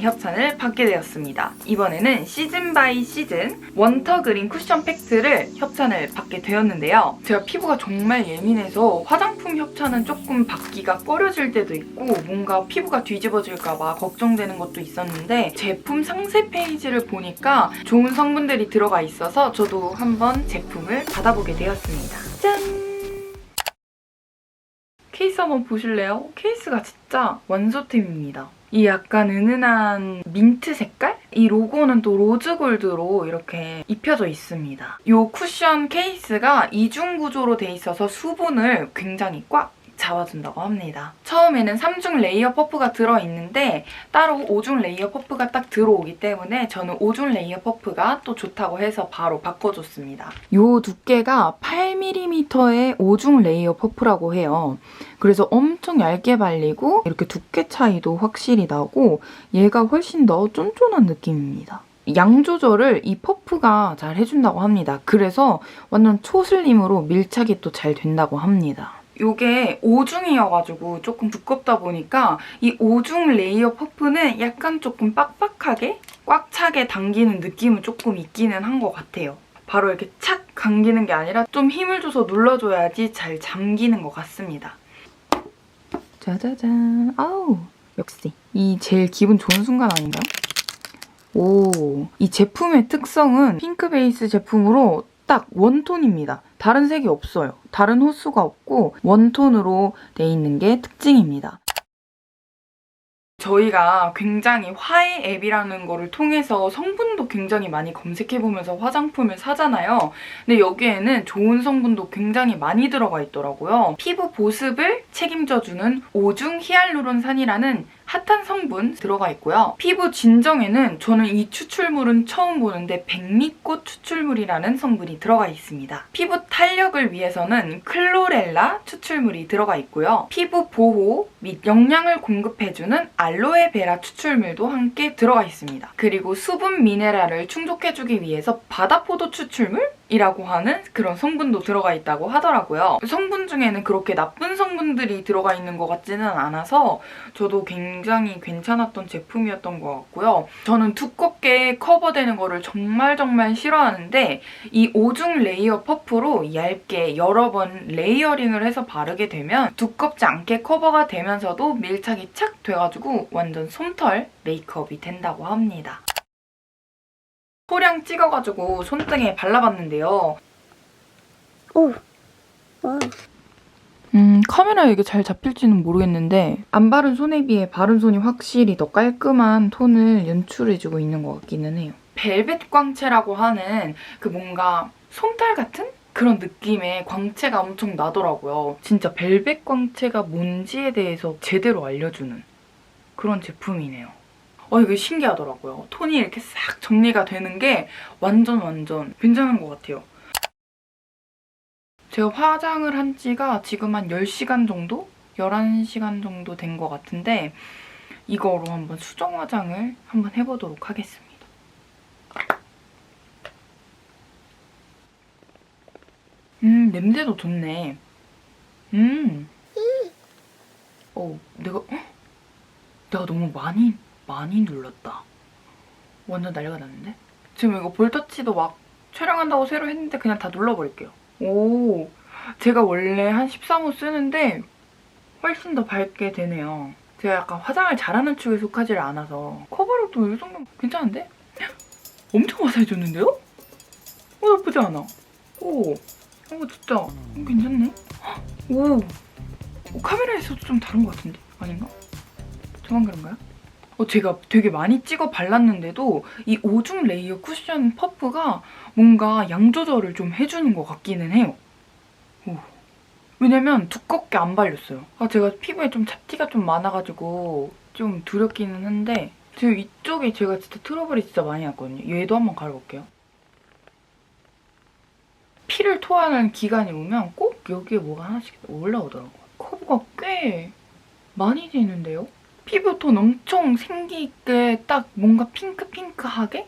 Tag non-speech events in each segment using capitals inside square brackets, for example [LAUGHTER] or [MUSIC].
협찬을 받게 되었습니다. 이번에는 시즌 바이 시즌 원터 그린 쿠션 팩트를 협찬을 받게 되었는데요. 제가 피부가 정말 예민해서 화장품 협찬은 조금 받기가 꺼려질 때도 있고 뭔가 피부가 뒤집어질까봐 걱정되는 것도 있었는데 제품 상세 페이지를 보니까 좋은 성분들이 들어가 있어서 저도 한번 제품을 받아보게 되었습니다. 짠! 케이스 한번 보실래요? 케이스가 진짜 완소템입니다. 이 약간 은은한 민트 색깔? 이 로고는 또 로즈골드로 이렇게 입혀져 있습니다. 이 쿠션 케이스가 이중 구조로 돼 있어서 수분을 굉장히 꽉 잡아준다고 합니다. 처음에는 3중 레이어 퍼프가 들어있는데 따로 5중 레이어 퍼프가 딱 들어오기 때문에 저는 5중 레이어 퍼프가 또 좋다고 해서 바로 바꿔줬습니다. 이 두께가 8mm의 5중 레이어 퍼프라고 해요. 그래서 엄청 얇게 발리고 이렇게 두께 차이도 확실히 나고 얘가 훨씬 더 쫀쫀한 느낌입니다. 양 조절을 이 퍼프가 잘 해준다고 합니다. 그래서 완전 초슬림으로 밀착이 또 잘 된다고 합니다. 이게 5중이어가지고 조금 두껍다 보니까 이 5중 레이어 퍼프는 약간 조금 빡빡하게 꽉 차게 당기는 느낌은 조금 있기는 한 것 같아요. 바로 이렇게 착 감기는 게 아니라 좀 힘을 줘서 눌러줘야지 잘 잠기는 것 같습니다. 짜자잔. 아우, 역시. 이 제일 기분 좋은 순간 아닌가요? 오, 이 제품의 특성은 핑크 베이스 제품으로 딱 원톤입니다. 다른 색이 없어요. 다른 호수가 없고 원톤으로 돼 있는 게 특징입니다. 저희가 굉장히 화해 앱이라는 거를 통해서 성분도 굉장히 많이 검색해보면서 화장품을 사잖아요. 근데 여기에는 좋은 성분도 굉장히 많이 들어가 있더라고요. 피부 보습을 책임져주는 오중 히알루론산이라는 핫한 성분 들어가 있고요. 피부 진정에는 저는 이 추출물은 처음 보는데 백미꽃 추출물이라는 성분이 들어가 있습니다. 피부 탄력을 위해서는 클로렐라 추출물이 들어가 있고요. 피부 보호 및 영양을 공급해주는 알로에베라 추출물도 함께 들어가 있습니다. 그리고 수분 미네랄을 충족해주기 위해서 바다포도 추출물? 이라고 하는 그런 성분도 들어가 있다고 하더라고요. 성분 중에는 그렇게 나쁜 성분들이 들어가 있는 것 같지는 않아서 저도 굉장히 괜찮았던 제품이었던 것 같고요. 저는 두껍게 커버되는 거를 정말 정말 싫어하는데 이 5중 레이어 퍼프로 얇게 여러 번 레이어링을 해서 바르게 되면 두껍지 않게 커버가 되면서도 밀착이 착 돼가지고 완전 솜털 메이크업이 된다고 합니다. 소량 찍어가지고 손등에 발라봤는데요. 오. 와. 음, 카메라에 이게 잘 잡힐지는 모르겠는데 안 바른 손에 비해 바른 손이 확실히 더 깔끔한 톤을 연출해주고 있는 것 같기는 해요. 벨벳 광채라고 하는 그 뭔가 솜털 같은 그런 느낌의 광채가 엄청 나더라고요. 진짜 벨벳 광채가 뭔지에 대해서 제대로 알려주는 그런 제품이네요. 어, 이게 신기하더라고요. 톤이 이렇게 싹 정리가 되는 게 완전 완전 괜찮은 것 같아요. 제가 화장을 한 지가 지금 한 10시간 정도? 11시간 정도 된 것 같은데 이거로 한번 수정 화장을 한번 해보도록 하겠습니다. 음, 냄새도 좋네. 음. 어, 내가, 헉? 내가 너무 많이, 많이 눌렀다. 완전 난리가 났는데? 지금 이거 볼터치도 막 촬영한다고 새로 했는데 그냥 다 눌러버릴게요. 오, 제가 원래 한 13호 쓰는데 훨씬 더 밝게 되네요. 제가 약간 화장을 잘하는 축에 속하지를 않아서 커버력도 이 정도면 괜찮은데? [GASPS] 엄청 화사해졌는데요? 어, 나쁘지 않아. 오, 이거 진짜 어, 괜찮네. [GASPS] 오, 어, 카메라에서도 좀 다른 것 같은데? 아닌가? 저만 그런가요? 어, 제가 되게 많이 찍어 발랐는데도 이 오중 레이어 쿠션 퍼프가 뭔가 양 조절을 좀 해주는 것 같기는 해요. 오. 왜냐면 두껍게 안 발렸어요. 아, 제가 피부에 좀 잡티가 좀 많아가지고 좀 두렵기는 한데 지금 이쪽에 제가 진짜 트러블이 진짜 많이 났거든요. 얘도 한번 갈아볼게요. 피를 토하는 기간이 오면 꼭 여기에 뭐가 하나씩 올라오더라고요. 커브가 꽤 많이 되는데요? 피부톤 엄청 생기 있게 딱 뭔가 핑크핑크하게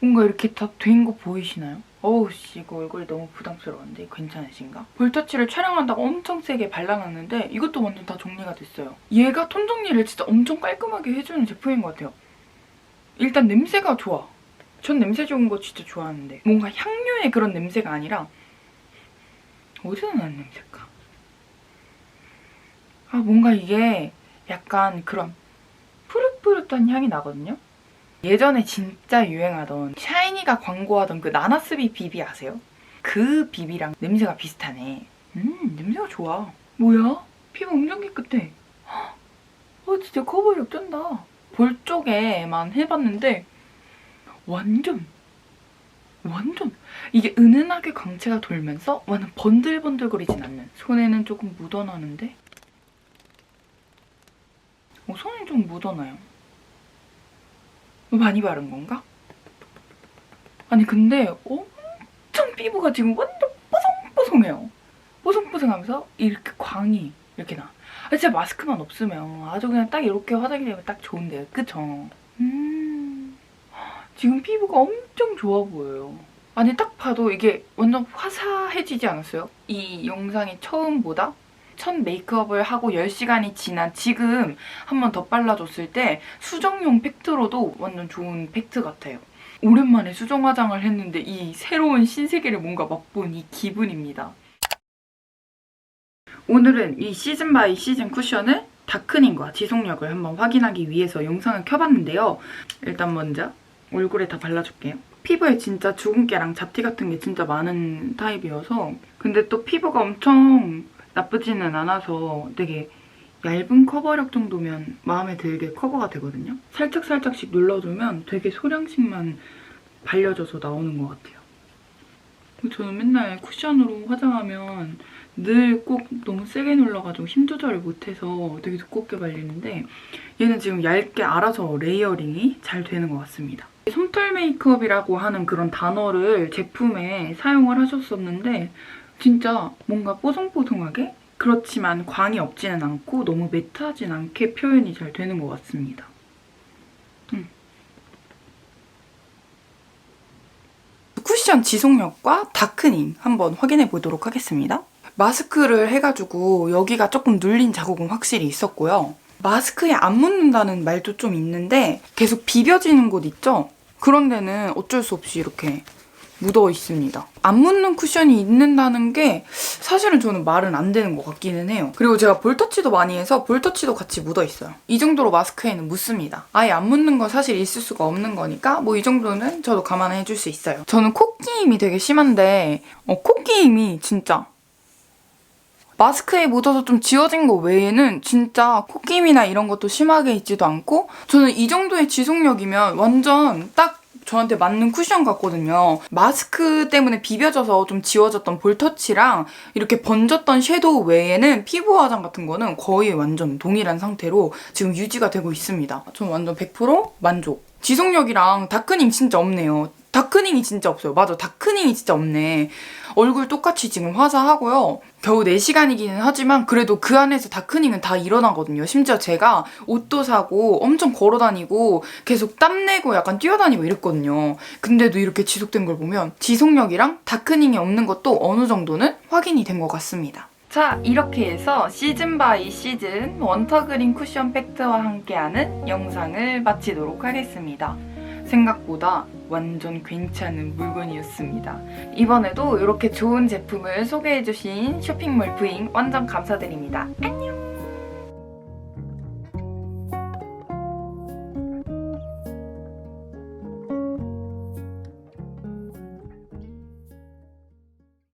뭔가 이렇게 다 된 거 보이시나요? 어우 씨 이거 얼굴이 너무 부담스러운데 괜찮으신가? 볼터치를 촬영한다고 엄청 세게 발라놨는데 이것도 완전 다 정리가 됐어요. 얘가 톤 정리를 진짜 엄청 깔끔하게 해주는 제품인 것 같아요. 일단 냄새가 좋아. 전 냄새 좋은 거 진짜 좋아하는데 뭔가 향료의 그런 냄새가 아니라 어디서 나는 냄새일까? 아 뭔가 이게 약간 그런 푸릇푸릇한 향이 나거든요? 예전에 진짜 유행하던 샤이니가 광고하던 그 나나스비 비비 아세요? 그 비비랑 냄새가 비슷하네. 음, 냄새가 좋아. 뭐야? 피부 엄청 깨끗해. 헉, 어, 진짜 커버력 쩐다. 볼 쪽에만 해봤는데 완전 완전 이게 은은하게 광채가 돌면서 완전 번들번들거리진 않는 손에는 조금 묻어나는데 좀 묻어나요. 많이 바른 건가? 아니 근데 엄청 피부가 지금 완전 뽀송뽀송해요. 뽀송뽀송하면서 이렇게 광이 이렇게 나. 아, 진짜 마스크만 없으면 아주 그냥 딱 이렇게 화장이 되면 딱 좋은데요. 그쵸? 음. 지금 피부가 엄청 좋아 보여요. 아니 딱 봐도 이게 완전 화사해지지 않았어요? 이 영상이 처음보다 첫 메이크업을 하고 10시간이 지난 지금 한 번 더 발라줬을 때 수정용 팩트로도 완전 좋은 팩트 같아요. 오랜만에 수정 화장을 했는데 이 새로운 신세계를 뭔가 맛본 이 기분입니다. 오늘은 이 시즌 바이 시즌 쿠션을 다크닝과 지속력을 한번 확인하기 위해서 영상을 켜봤는데요. 일단 먼저 얼굴에 다 발라줄게요. 피부에 진짜 주근깨랑 잡티 같은 게 진짜 많은 타입이어서 근데 또 피부가 엄청 나쁘지는 않아서 되게 얇은 커버력 정도면 마음에 들게 커버가 되거든요. 살짝살짝씩 눌러주면 되게 소량씩만 발려져서 나오는 것 같아요. 저는 맨날 쿠션으로 화장하면 늘 꼭 너무 세게 눌러가지고 힘 조절을 못해서 되게 두껍게 발리는데 얘는 지금 얇게 알아서 레이어링이 잘 되는 것 같습니다. 솜털 메이크업이라고 하는 그런 단어를 제품에 사용을 하셨었는데 진짜 뭔가 뽀송뽀송하게 그렇지만 광이 없지는 않고 너무 매트하진 않게 표현이 잘 되는 것 같습니다. 음. 쿠션 지속력과 다크닝 한번 확인해 보도록 하겠습니다. 마스크를 해가지고 여기가 조금 눌린 자국은 확실히 있었고요. 마스크에 안 묻는다는 말도 좀 있는데 계속 비벼지는 곳 있죠? 그런 데는 어쩔 수 없이 이렇게 묻어 있습니다. 안 묻는 쿠션이 있는다는 게 사실은 저는 말은 안 되는 것 같기는 해요. 그리고 제가 볼터치도 많이 해서 볼터치도 같이 묻어 있어요. 이 정도로 마스크에는 묻습니다. 아예 안 묻는 건 사실 있을 수가 없는 거니까 뭐 이 정도는 저도 감안해 줄 수 있어요. 저는 코끼임이 되게 심한데 어, 코끼임이 진짜 마스크에 묻어서 좀 지워진 거 외에는 진짜 코끼임이나 이런 것도 심하게 있지도 않고 저는 이 정도의 지속력이면 완전 딱 저한테 맞는 쿠션 같거든요. 마스크 때문에 비벼져서 좀 지워졌던 볼터치랑 이렇게 번졌던 섀도우 외에는 피부 화장 같은 거는 거의 완전 동일한 상태로 지금 유지가 되고 있습니다. 저는 완전 100% 만족. 지속력이랑 다크닝 진짜 없네요. 다크닝이 진짜 없어요. 맞아, 다크닝이 진짜 없네. 얼굴 똑같이 지금 화사하고요. 겨우 4시간이기는 하지만 그래도 그 안에서 다크닝은 다 일어나거든요. 심지어 제가 옷도 사고 엄청 걸어다니고 계속 땀내고 약간 뛰어다니고 이랬거든요. 근데도 이렇게 지속된 걸 보면 지속력이랑 다크닝이 없는 것도 어느 정도는 확인이 된 것 같습니다. 자, 이렇게 해서 시즌 바이 시즌 원터그린 쿠션 팩트와 함께하는 영상을 마치도록 하겠습니다. 생각보다 완전 괜찮은 물건이었습니다. 이번에도 이렇게 좋은 제품을 소개해주신 쇼핑몰 부인 완전 감사드립니다. 안녕!